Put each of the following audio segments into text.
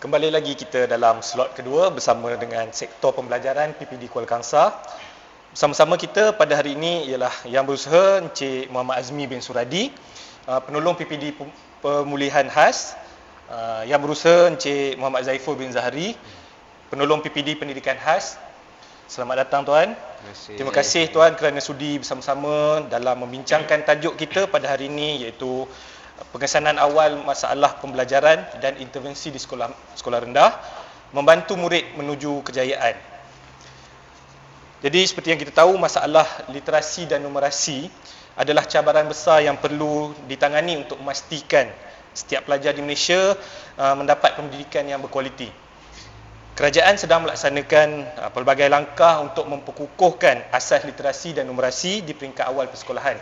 Kembali lagi kita dalam slot kedua bersama dengan sektor pembelajaran PPD Kuala Kangsar. Bersama-sama kita pada hari ini ialah yang berusaha Encik Muhammad Azmi bin Suradi, uh, penolong PPD Pemulihan Khas. Uh, yang berusaha Encik Muhammad Zaiful bin Zahari, penolong PPD Pendidikan Khas. Selamat datang tuan. Terima kasih. Terima kasih tuan kerana sudi bersama-sama dalam membincangkan tajuk kita pada hari ini iaitu pengesanan awal masalah pembelajaran dan intervensi di sekolah sekolah rendah membantu murid menuju kejayaan. Jadi seperti yang kita tahu masalah literasi dan numerasi adalah cabaran besar yang perlu ditangani untuk memastikan setiap pelajar di Malaysia uh, mendapat pendidikan yang berkualiti. Kerajaan sedang melaksanakan uh, pelbagai langkah untuk memperkukuhkan asas literasi dan numerasi di peringkat awal persekolahan.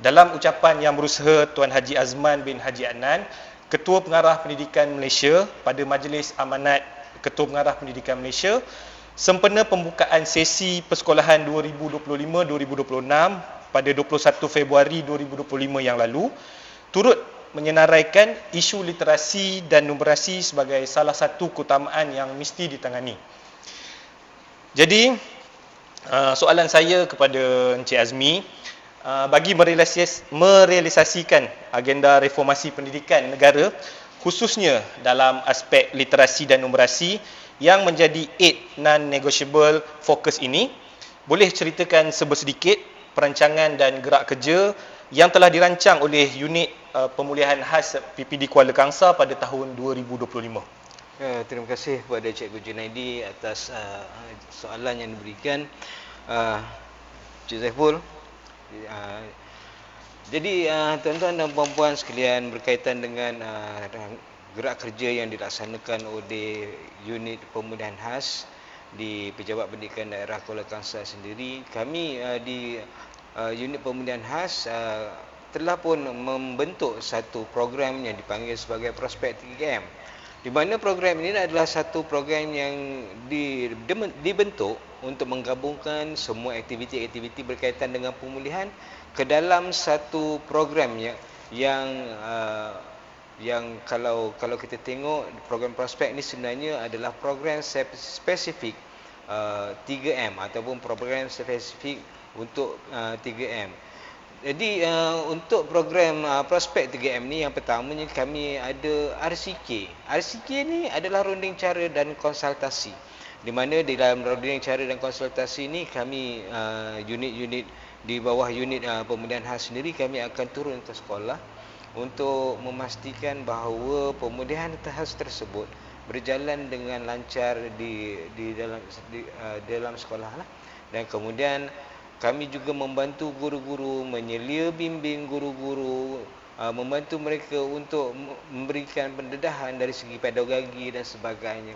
Dalam ucapan yang berusaha Tuan Haji Azman bin Haji Adnan, Ketua Pengarah Pendidikan Malaysia pada Majlis Amanat Ketua Pengarah Pendidikan Malaysia, sempena pembukaan sesi persekolahan 2025-2026 pada 21 Februari 2025 yang lalu, turut menyenaraikan isu literasi dan numerasi sebagai salah satu keutamaan yang mesti ditangani. Jadi, uh, soalan saya kepada Encik Azmi, Uh, bagi merealisasikan agenda reformasi pendidikan negara khususnya dalam aspek literasi dan numerasi yang menjadi eight non-negotiable fokus ini boleh ceritakan sebersedikit perancangan dan gerak kerja yang telah dirancang oleh unit uh, pemulihan khas PPD Kuala Kangsar pada tahun 2025. Ya, terima kasih kepada Cikgu Junaidi atas uh, soalan yang diberikan. Uh, Cik Zaiful, Ah, jadi uh, tuan-tuan dan puan-puan sekalian berkaitan dengan uh, gerak kerja yang dilaksanakan oleh unit pemulihan khas di Pejabat Pendidikan Daerah Kuala Kangsar sendiri, kami uh, di uh, unit pemulihan khas uh, telah pun membentuk satu program yang dipanggil sebagai Prospek 3M. Di mana program ini adalah satu program yang dibentuk untuk menggabungkan semua aktiviti-aktiviti berkaitan dengan pemulihan ke dalam satu program yang yang uh, yang kalau kalau kita tengok program prospek ini sebenarnya adalah program spesifik uh, 3M ataupun program spesifik untuk uh, 3M. Jadi uh, untuk program uh, prospek 3M ni yang pertamanya kami ada RCK. RCK ni adalah runding cara dan konsultasi di mana di dalam runding cara dan konsultasi ini kami uh, unit-unit di bawah unit uh, pemulihan khas sendiri kami akan turun ke sekolah untuk memastikan bahawa pemulihan khas tersebut berjalan dengan lancar di di dalam di uh, dalam sekolah lah. dan kemudian kami juga membantu guru-guru menyelia bimbing guru-guru uh, membantu mereka untuk memberikan pendedahan dari segi pedagogi dan sebagainya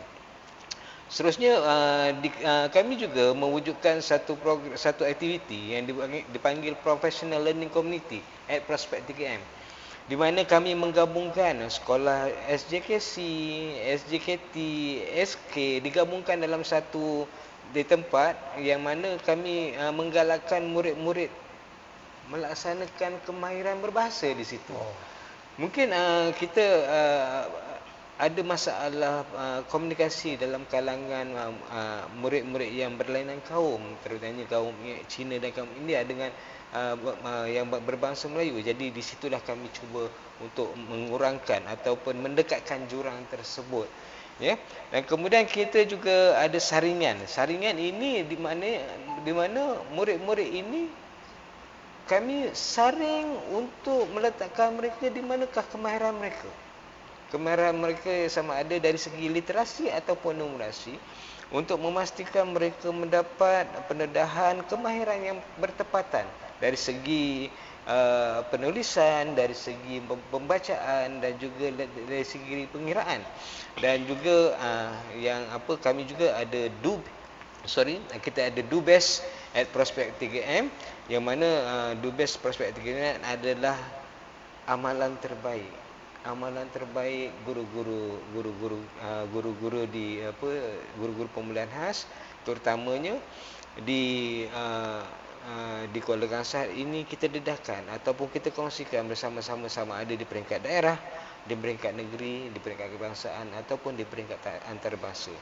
Seterusnya di, uh, kami juga mewujudkan satu program, satu aktiviti yang dipanggil, Professional Learning Community at Prospect 3M. Di mana kami menggabungkan sekolah SJKC, SJKT, SK digabungkan dalam satu di tempat yang mana kami uh, menggalakkan murid-murid melaksanakan kemahiran berbahasa di situ. Oh. Mungkin uh, kita uh, ada masalah uh, komunikasi dalam kalangan uh, uh, murid-murid yang berlainan kaum terutamanya kaum Cina dan kaum India dengan uh, uh, yang berbangsa Melayu jadi di situlah kami cuba untuk mengurangkan ataupun mendekatkan jurang tersebut ya. Dan kemudian kita juga ada saringan. Saringan ini di mana di mana murid-murid ini kami saring untuk meletakkan mereka di manakah kemahiran mereka. Kemarahan mereka sama ada dari segi literasi ataupun numerasi untuk memastikan mereka mendapat pendedahan kemahiran yang bertepatan. Dari segi uh, penulisan, dari segi pembacaan dan juga dari segi pengiraan. Dan juga uh, yang apa kami juga ada do sorry kita ada do best at prospect 3M yang mana uh, do best prospect 3M adalah amalan terbaik amalan terbaik guru-guru guru-guru uh, guru-guru di apa guru-guru pemulihan khas terutamanya di uh, uh, di Kuala Kangsar ini kita dedahkan ataupun kita kongsikan bersama-sama sama ada di peringkat daerah di peringkat negeri, di peringkat kebangsaan ataupun di peringkat antarabangsa.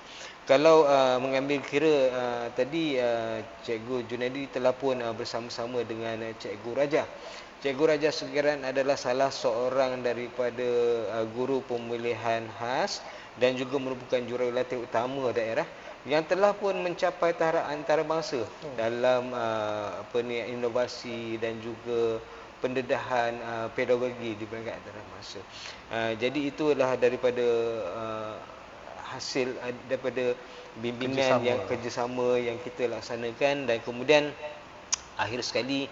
Kalau uh, mengambil kira uh, tadi uh, Cikgu Junaidi telah pun uh, bersama-sama dengan Cikgu Raja. Cikgu Raja Segaran adalah salah seorang daripada uh, guru pemilihan khas dan juga merupakan jurulatih utama daerah yang telah pun mencapai tahap antarabangsa hmm. dalam uh, apa ni inovasi dan juga pendedahan uh, pedagogi di peringkat antarabangsa. Uh, jadi itulah daripada uh, hasil uh, daripada bimbingan kerjasama. yang kerjasama yang kita laksanakan dan kemudian akhir sekali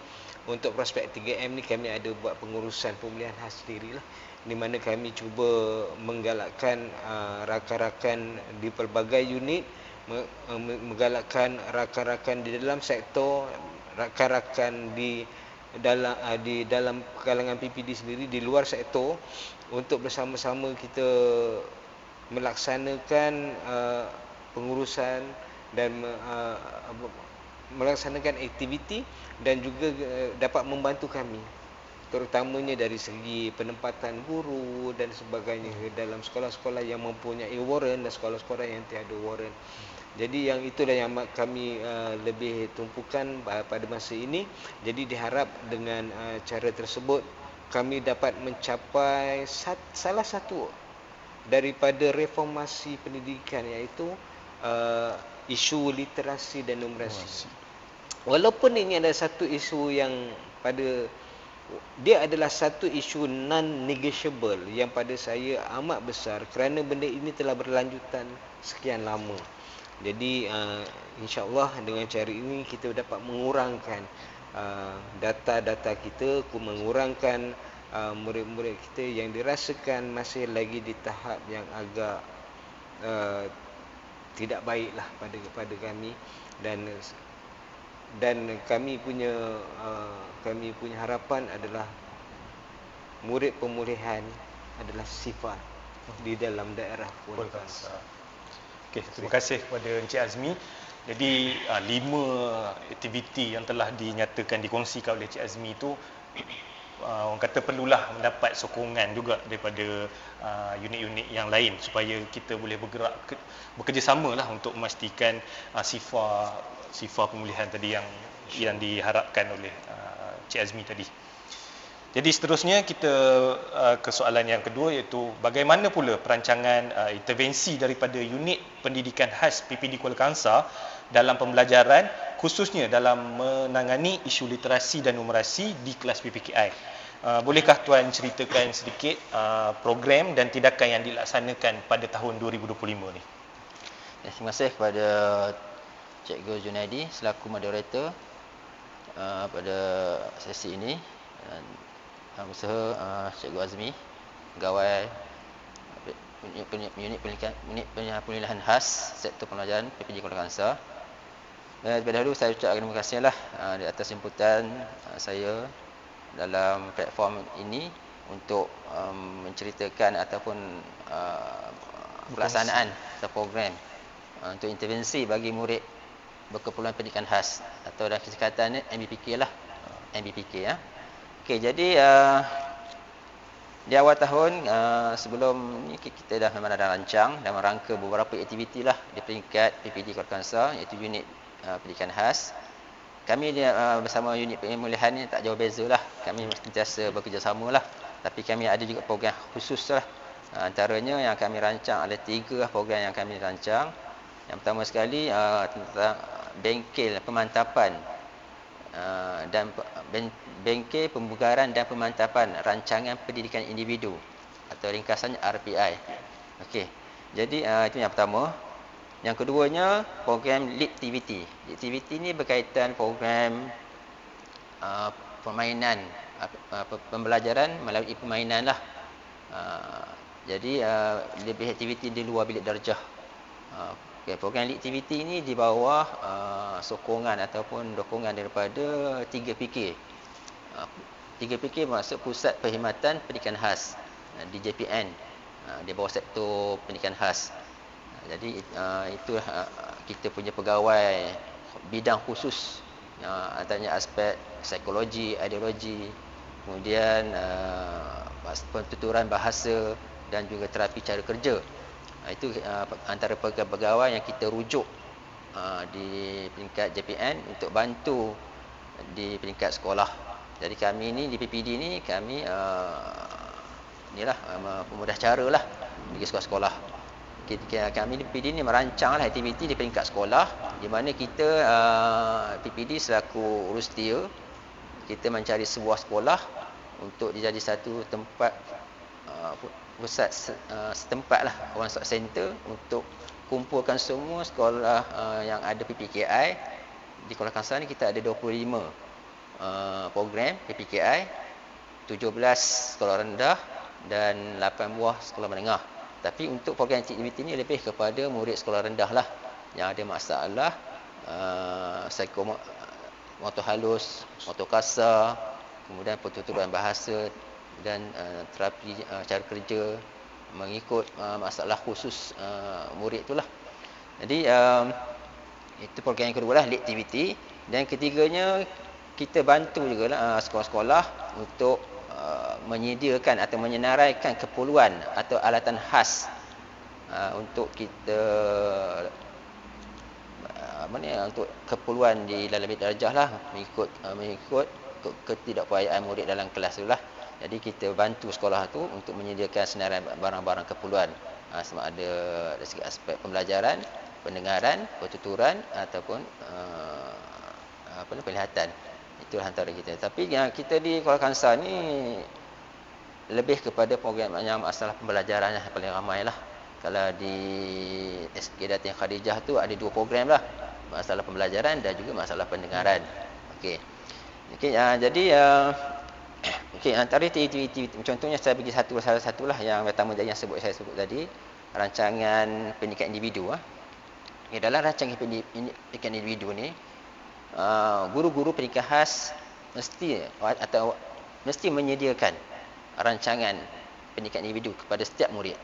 untuk prospek 3M ni kami ada buat pengurusan pemilihan khas sendirilah di mana kami cuba menggalakkan uh, rakan-rakan di pelbagai unit menggalakkan rakan-rakan di dalam sektor rakan-rakan di dalam uh, di dalam kalangan PPD sendiri di luar sektor untuk bersama-sama kita melaksanakan uh, pengurusan dan uh, melaksanakan aktiviti dan juga uh, dapat membantu kami terutamanya dari segi penempatan guru dan sebagainya dalam sekolah-sekolah yang mempunyai warrant dan sekolah-sekolah yang tiada warrant. Jadi yang itulah yang kami uh, lebih tumpukan pada masa ini. Jadi diharap dengan uh, cara tersebut kami dapat mencapai sat, salah satu daripada reformasi pendidikan iaitu uh, isu literasi dan numerasi. Walaupun ini adalah satu isu yang pada dia adalah satu isu non-negotiable yang pada saya amat besar kerana benda ini telah berlanjutan sekian lama. Jadi uh, insyaAllah dengan cara ini kita dapat mengurangkan uh, data-data kita, mengurangkan uh, murid-murid kita yang dirasakan masih lagi di tahap yang agak uh, tidak baiklah pada kepada kami dan dan kami punya uh, kami punya harapan adalah murid pemulihan adalah sifat di dalam daerah Purbangsa. Okey, terima kasih kepada Encik Azmi. Jadi uh, lima aktiviti yang telah dinyatakan dikongsikan oleh Encik Azmi itu uh, orang kata perlulah mendapat sokongan juga daripada uh, unit-unit yang lain supaya kita boleh bergerak ke, bekerjasama lah untuk memastikan uh, sifar sifar pemulihan tadi yang yang diharapkan oleh uh, Cik Azmi tadi. Jadi seterusnya kita uh, ke soalan yang kedua iaitu bagaimana pula perancangan uh, intervensi daripada unit pendidikan khas PPD Kuala Kangsar dalam pembelajaran khususnya dalam menangani isu literasi dan numerasi di kelas PPKI. Uh, bolehkah tuan ceritakan sedikit program dan tindakan yang dilaksanakan pada tahun 2025 ni? Ya, terima kasih kepada Cikgu Junaidi selaku moderator pada sesi ini uh, usaha uh, Cikgu Azmi pegawai unit unit pendidikan khas sektor pelajaran PPJ Kuala Kangsar. Dan terlebih dahulu saya ucapkan terima kasih lah uh, di atas inputan uh, saya dalam platform ini untuk um, menceritakan ataupun uh, pelaksanaan atau program uh, untuk intervensi bagi murid berkeperluan pendidikan khas atau dalam kesihatan ni MBPK lah MBPK ya. Okey jadi uh, di awal tahun uh, sebelum ni kita dah memang ada rancang dan merangka beberapa aktiviti lah di peringkat PPD Kota Kansar iaitu unit uh, pendidikan khas. Kami uh, bersama unit pemulihan ni tak jauh beza lah. Kami sentiasa bekerjasama lah. Tapi kami ada juga program khusus lah. Uh, antaranya yang kami rancang ada tiga program yang kami rancang. Yang pertama sekali uh, tentang bengkel pemantapan uh, dan bengkel pembugaran dan pemantapan rancangan pendidikan individu atau ringkasannya RPI. Okey. Jadi uh, itu yang pertama. Yang keduanya program activity. Activity ni berkaitan program uh, permainan uh, pembelajaran melalui permainan lah. Uh, jadi uh, lebih aktiviti di luar bilik darjah. Uh, Okay, program lead activity ini di bawah uh, sokongan ataupun dokongan daripada 3PK. Uh, 3PK bermaksud Pusat Perkhidmatan Pendidikan Khas uh, di JPN uh, di bawah sektor pendidikan khas. Uh, jadi uh, itu uh, kita punya pegawai bidang khusus uh, antaranya aspek psikologi, ideologi, kemudian uh, pentuturan bahasa dan juga terapi cara kerja. Ah, Itu uh, antara pegawai yang kita rujuk uh, di peringkat JPN untuk bantu di peringkat sekolah. Jadi kami ni di PPD ni kami uh, inilah uh, pemudah cara lah bagi sekolah-sekolah. Kami di PPD ni merancanglah aktiviti di peringkat sekolah di mana kita uh, PPD selaku urus dia kita mencari sebuah sekolah untuk dijadi satu tempat uh, pusat uh, setempat lah one stop center untuk kumpulkan semua sekolah uh, yang ada PPKI di Kuala Kangsar ni kita ada 25 uh, program PPKI 17 sekolah rendah dan 8 buah sekolah menengah. Tapi untuk program aktiviti ni lebih kepada murid sekolah rendah lah yang ada masalah uh, psikomo motor halus, motor kasar, kemudian pertuturan bahasa dan uh, terapi uh, cara kerja mengikut uh, masalah khusus uh, murid itulah. Jadi um, itu program yang kedua lah lead activity dan ketiganya kita bantu juga lah uh, sekolah-sekolah untuk uh, menyediakan atau menyenaraikan keperluan atau alatan khas uh, untuk kita uh, apa ni untuk keperluan di dalam darjah lah mengikut uh, mengikut ke- ketidakupayaan murid dalam kelas tu lah. Jadi kita bantu sekolah tu untuk menyediakan senarai barang-barang keperluan uh, sama ada dari segi aspek pembelajaran, pendengaran, pertuturan ataupun uh, apa ni penglihatan. Itulah antara kita. Tapi yang kita di Kuala Kangsar ni lebih kepada program yang masalah pembelajaran yang paling ramai lah. Kalau di SK Datin Khadijah tu ada dua program lah. Masalah pembelajaran dan juga masalah pendengaran. Okey. Okey, uh, jadi uh, okey antara aktiviti contohnya saya bagi satu salah satulah yang pertama tadi yang sebut saya sebut tadi rancangan pendidikan individu ah. Okay, dalam rancangan pendidikan individu ni uh, guru-guru pendidikan khas mesti atau mesti menyediakan rancangan pendidikan individu kepada setiap murid.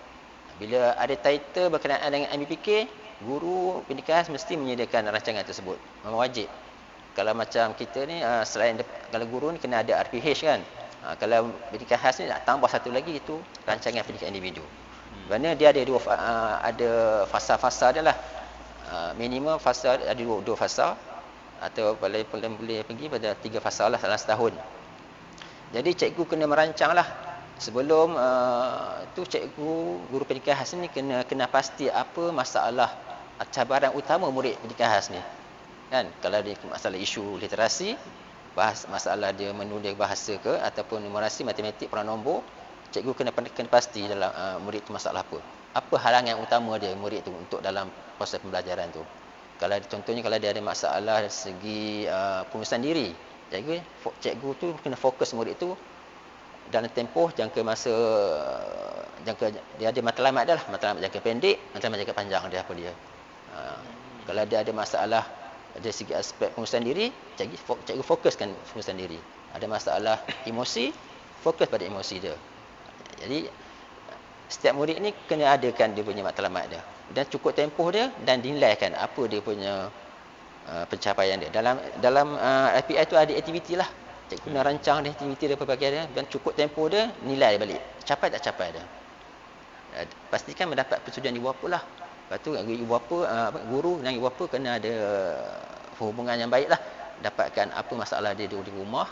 Bila ada title berkenaan dengan MBPK, guru pendidikan khas mesti menyediakan rancangan tersebut. Memang wajib. Kalau macam kita ni uh, selain kalau guru ni kena ada RPH kan. Uh, kalau pendidikan khas ni nak tambah satu lagi itu rancangan pendidikan individu. Kerana dia ada dua fa- uh, ada fasa-fasa dia lah. Uh, minimum fasa ada dua, dua fasa atau boleh boleh boleh pergi pada tiga fasa lah dalam setahun. Jadi cikgu kena merancang lah sebelum uh, tu cikgu guru pendidikan khas ni kena kena pasti apa masalah cabaran utama murid pendidikan khas ni. Kan kalau dia masalah isu literasi, bahas masalah dia menulis bahasa ke ataupun numerasi matematik peran nombor, cikgu kena kena pasti dalam uh, murid tu masalah apa. Apa halangan utama dia murid tu untuk dalam proses pembelajaran tu. Kalau contohnya kalau dia ada masalah dari segi uh, pengurusan diri, cikgu cikgu tu kena fokus murid tu dalam tempoh jangka masa jangka dia ada matlamat dah lah matlamat jangka pendek matlamat jangka panjang dia apa dia ha, kalau dia ada masalah dari segi aspek pengurusan diri cikgu, cikgu fokuskan pengurusan diri. Ada masalah emosi fokus pada emosi dia. Jadi setiap murid ni kena adakan dia punya matlamat dia. Dan cukup tempoh dia dan dinilaikan apa dia punya uh, pencapaian dia. Dalam dalam uh, IPI tu ada aktiviti lah. Cikgu kena rancang dia aktiviti dia pelbagai dia. Dan cukup tempoh dia nilai dia balik. Capai tak capai dia. Uh, pastikan mendapat persetujuan ibu bapa lah lepas tu ibu bapa apa, guru dan ibu bapa kena ada hubungan yang baik lah dapatkan apa masalah dia di rumah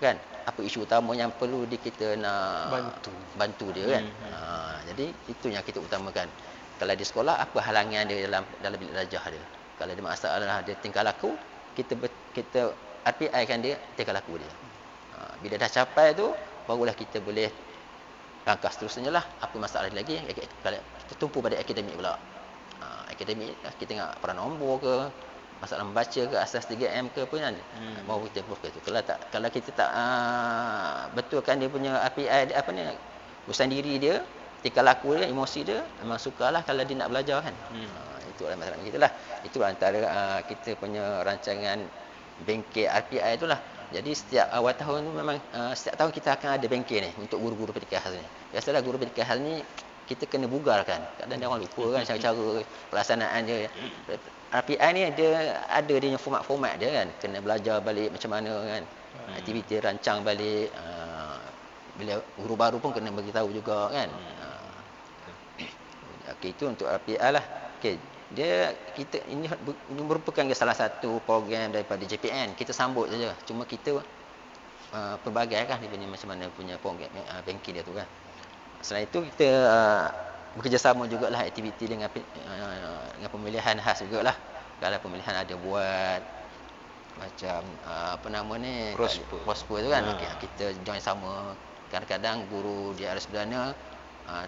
kan? Apa isu utama yang perlu di kita nak Bantu. bantu dia kan? Hmm. ha, jadi itu yang kita utamakan. Kalau di sekolah apa halangan dia dalam dalam bilik darjah dia? Kalau ada masalah dia tingkah laku kita kita RPI kan dia tingkah laku dia. Ha, bila dah capai tu barulah kita boleh langkah seterusnya lah. Apa masalah lagi kalau kita tumpu pada akademik pula akademik kita tengok peran nombor ke masalah membaca ke asas 3M ke apa kan. Hmm. mau kita fokus tu kalau tak kalau kita tak uh, betulkan dia punya API dia, apa ni urusan diri dia tingkah laku dia emosi dia memang sukalah kalau dia nak belajar kan. Hmm. uh, itu adalah masalah kita lah. Itu antara uh, kita punya rancangan bengkel RPI itulah jadi setiap awal tahun memang uh, setiap tahun kita akan ada bengkel ni untuk guru-guru pendidikan khas ni. Biasalah guru pendidikan khas ni kita kena bugarkan kadang dia orang lupa kan cara-cara pelaksanaan dia RPI ni dia ada dia format-format dia kan kena belajar balik macam mana kan aktiviti rancang balik uh, bila guru baru pun kena beritahu juga kan. Uh, Okey itu untuk RPI lah. Okey dia kita ini, ini merupakan salah satu program daripada JPN. Kita sambut saja. Cuma kita uh, pelbagai kan dia punya macam mana punya program uh, banking dia tu kan. Selain itu kita uh, bekerjasama jugalah aktiviti dengan uh, dengan pemilihan khas jugalah. Kalau pemilihan ada buat macam uh, apa nama ni Prosper. prosper tu kan Ha. okay, kita join sama kadang-kadang guru di Aras Perdana uh,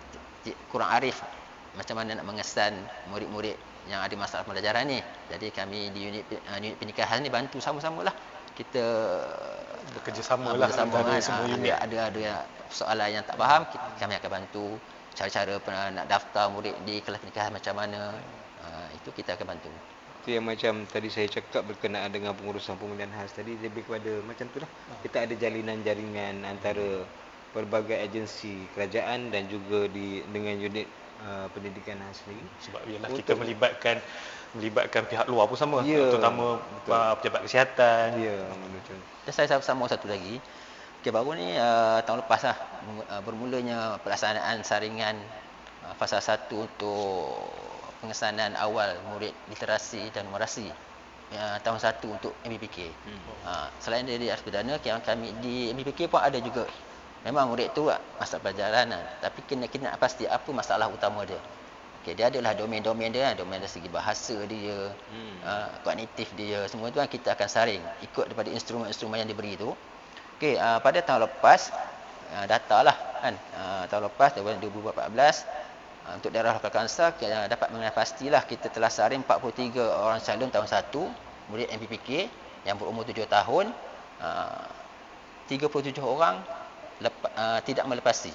kurang arif macam mana nak mengesan murid-murid yang ada masalah pembelajaran ni jadi kami di unit uh, unit pernikahan ni bantu sama-sama lah kita Bekerjasama lah bekerjasama kan. semua Ah, unit. ada, ada ada soalan yang tak faham kita, kami akan bantu cara-cara nak daftar murid di kelas pernikahan macam mana uh, itu kita akan bantu Itu yang macam tadi saya cakap berkenaan dengan pengurusan pemilihan khas tadi lebih kepada macam tu lah. Kita ada jalinan jaringan antara pelbagai agensi kerajaan dan juga di dengan unit uh, pendidikan khas sendiri. Sebab ialah Untuk- kita melibatkan melibatkan pihak luar pun sama. Ya, Terutama betul. uh, pejabat kesihatan. Ya, betul. Dan saya sama satu lagi. Okay, baru ni uh, tahun lepas lah uh, bermulanya pelaksanaan saringan uh, fasa 1 untuk pengesanan awal murid literasi dan numerasi. Uh, tahun 1 untuk MBPK. Hmm. Uh, selain dari Ars Perdana, yang kami di MBPK pun ada juga. Memang murid tu masalah pelajaran lah. Tapi kena kena pasti apa masalah utama dia. Okay, dia adalah domain-domain dia, domain dari segi bahasa dia, Hmm. uh, kognitif dia, semua tu kan kita akan saring ikut daripada instrumen-instrumen yang diberi tu. Okey, uh, pada tahun lepas uh, data lah kan. Uh, tahun lepas tahun 2014 uh, untuk daerah lokal kansa kita dapat mengenai pastilah kita telah saring 43 orang calon tahun 1 murid MPPK yang berumur 7 tahun. Uh, 37 orang lepa, uh, tidak melepasi.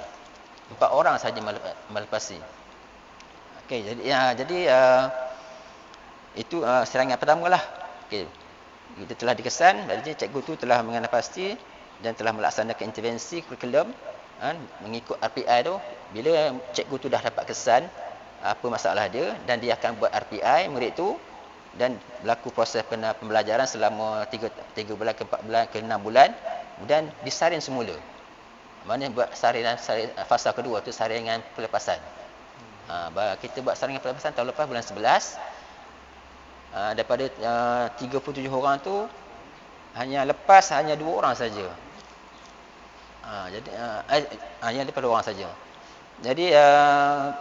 Empat orang saja mele- melepasi. Okey, jadi ya jadi uh, itu uh, serangan pertama lah. Okey. Kita telah dikesan, jadi cikgu tu telah mengenal pasti dan telah melaksanakan intervensi kurikulum kan, mengikut RPI tu. Bila cikgu tu dah dapat kesan apa masalah dia dan dia akan buat RPI murid tu dan berlaku proses pembelajaran selama 3 3 bulan ke 4 bulan ke 6 bulan kemudian disaring semula. Mana buat saringan saring, fasa kedua tu saringan pelepasan. Ha, kita buat saringan pelepasan tahun lepas bulan 11. Ha, daripada uh, 37 orang tu hanya lepas hanya dua orang saja. Ha, jadi uh, eh, hanya daripada orang saja. Jadi uh,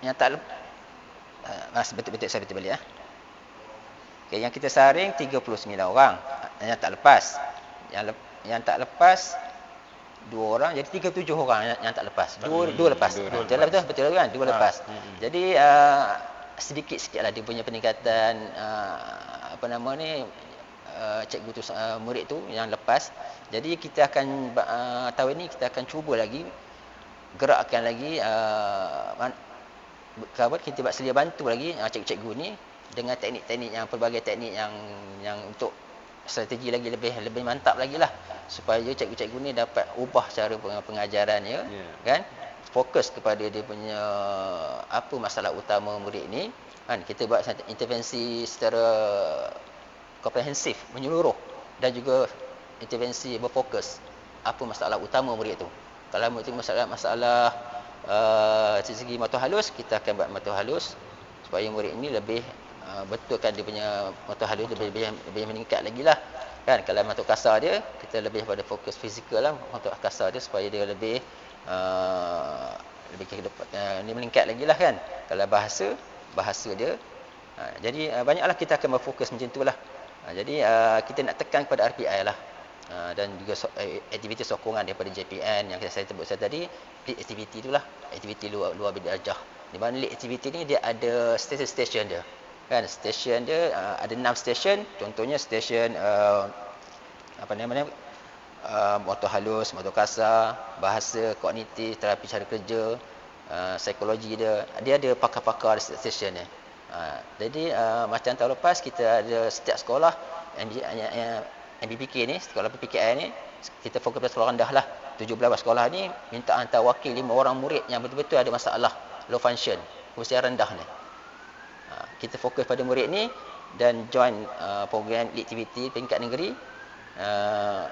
yang tak lep- uh, betul-betul saya betul balik ah. Okay, yang kita saring 39 orang yang tak lepas. Yang lep, yang tak lepas dua orang jadi 37 orang yang, yang tak lepas. Dua Hmm, dua lepas. dua Betul lepas. lah betul betul kan? Dua Ha, lepas. hmm. Jadi uh, sedikit-sikitlah dia punya peningkatan uh, apa nama ni uh, cikgu tu uh, murid tu yang lepas. Jadi kita akan uh, tahun ini kita akan cuba lagi gerakkan lagi uh, man, kita buat sedia bantu lagi uh, cikgu-cikgu ni dengan teknik-teknik yang pelbagai teknik yang yang untuk strategi lagi lebih lebih mantap lagi lah. Supaya cikgu-cikgu ni dapat ubah cara peng- pengajarannya Ya. kan? Fokus kepada dia punya apa masalah utama murid ni kan? Kita buat intervensi secara komprehensif menyeluruh. Dan juga intervensi berfokus. Apa masalah utama murid tu? Kalau murid tu masalah masalah uh, segi mata halus kita akan buat mata halus. Supaya murid ini lebih uh, betulkan dia punya mata halus lebih, lebih lebih meningkat lagi lah kan kalau mata kasar dia kita lebih pada fokus fizikal lah mata kasar dia supaya dia lebih uh, lebih ke depan uh, ni meningkat lagi lah kan. Kalau bahasa bahasa dia uh, jadi uh, banyaklah kita akan berfokus macam tu lah. Uh, jadi uh, kita nak tekan kepada RPI lah. Uh, dan juga so, eh, aktiviti sokongan daripada JPN yang saya sebut saya tadi lead activity itulah aktiviti luar luar bidarjah di mana lead activity ni dia ada station-station dia kan station dia uh, ada 6 station. Contohnya station uh, apa namanya uh, motor halus motor kasar bahasa kognitif terapi cara kerja uh, psikologi dia. Dia ada pakar-pakar station ni uh, jadi uh, macam tahun lepas kita ada setiap sekolah MBPK ni sekolah PPKI ni kita fokus pada sekolah rendah lah. 17 sekolah ni minta hantar wakil 5 orang murid yang betul-betul ada masalah low function usia rendah ni kita fokus pada murid ni dan join uh, program lead activity tingkat negeri. Uh,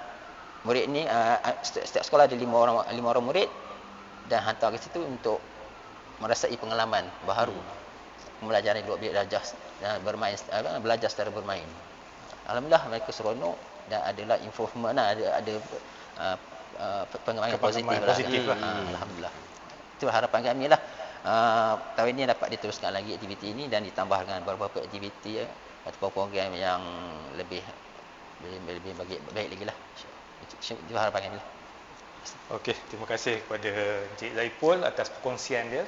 murid ni uh, setiap, setiap sekolah ada lima orang lima orang murid dan hantar ke situ untuk merasai pengalaman baharu pembelajaran dua bilik belajar dan bermain apa, belajar secara bermain. Alhamdulillah mereka seronok dan adalah improvement lah, ada ada uh, uh, pengembangan positif, positif lah. lah. Uh, alhamdulillah. Itu harapan kami lah uh, tahun ini dapat diteruskan lagi aktiviti ini dan ditambah dengan beberapa aktiviti ya, atau program yang lebih lebih, lebih bagi baik lagi lah itu, itu harapan kami lah Okey, terima kasih kepada Encik Zaipul atas perkongsian dia.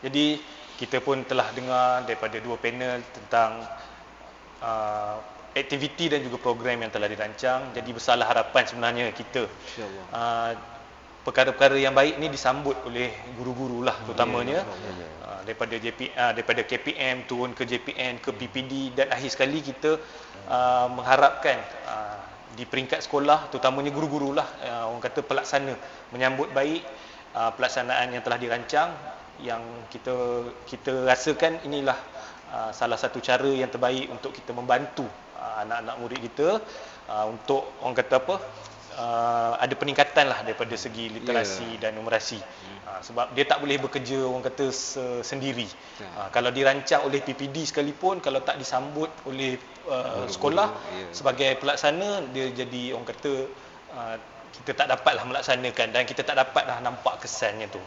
Jadi, kita pun telah dengar daripada dua panel tentang uh, aktiviti dan juga program yang telah dirancang. Jadi, besarlah harapan sebenarnya kita. InsyaAllah. Uh, perkara-perkara yang baik ni disambut oleh guru-guru lah terutamanya. Uh, daripada JP, uh, daripada KPM turun ke JPN ke PPD dan akhir sekali kita uh, mengharapkan uh, di peringkat sekolah terutamanya guru-guru lah uh, orang kata pelaksana menyambut baik uh, pelaksanaan yang telah dirancang yang kita kita rasakan inilah uh, salah satu cara yang terbaik untuk kita membantu uh, anak-anak murid kita uh, untuk orang kata apa uh, ada peningkatan lah daripada segi literasi yeah. dan numerasi uh, sebab dia tak boleh bekerja orang kata se- sendiri Ya. uh, kalau dirancang oleh PPD sekalipun kalau tak disambut oleh uh, sekolah ya. sebagai pelaksana dia jadi orang kata uh, kita tak dapatlah melaksanakan dan kita tak dapatlah nampak kesannya tu.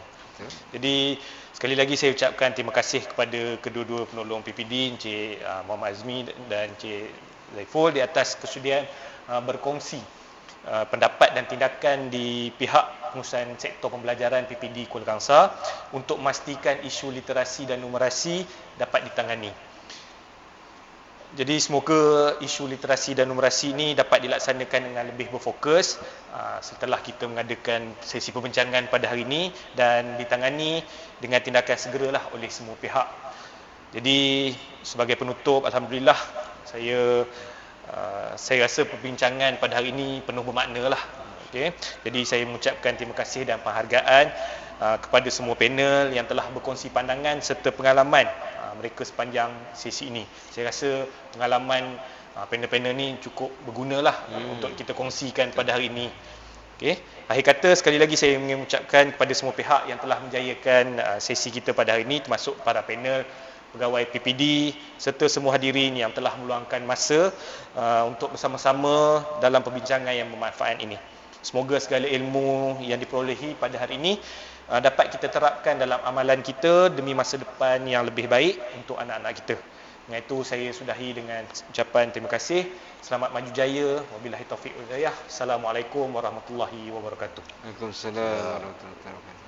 Jadi sekali lagi saya ucapkan terima kasih kepada kedua-dua penolong PPD Encik uh, Muhammad Azmi dan Encik Zaiful di atas kesudian uh, berkongsi uh, pendapat dan tindakan di pihak pengurusan sektor pembelajaran PPD Kuala Kangsar untuk memastikan isu literasi dan numerasi dapat ditangani. Jadi semoga isu literasi dan numerasi ini dapat dilaksanakan dengan lebih berfokus uh, setelah kita mengadakan sesi perbincangan pada hari ini dan ditangani dengan tindakan segeralah oleh semua pihak. Jadi sebagai penutup alhamdulillah saya uh, saya rasa perbincangan pada hari ini penuh bermakna lah. Okay. Jadi saya mengucapkan terima kasih dan penghargaan uh, kepada semua panel yang telah berkongsi pandangan serta pengalaman uh, mereka sepanjang sesi ini. Saya rasa pengalaman uh, panel-panel ni cukup berguna lah hmm. untuk kita kongsikan pada hari ini. Okay. Akhir kata sekali lagi saya ingin mengucapkan kepada semua pihak yang telah menjayakan uh, sesi kita pada hari ini termasuk para panel pegawai PPD serta semua hadirin yang telah meluangkan masa uh, untuk bersama-sama dalam perbincangan yang bermanfaat ini. Semoga segala ilmu yang diperolehi pada hari ini uh, dapat kita terapkan dalam amalan kita demi masa depan yang lebih baik untuk anak-anak kita. Dengan itu saya sudahi dengan ucapan terima kasih. Selamat maju jaya. Wabillahi taufiq wal hidayah. Assalamualaikum warahmatullahi wabarakatuh. Waalaikumsalam warahmatullahi wabarakatuh.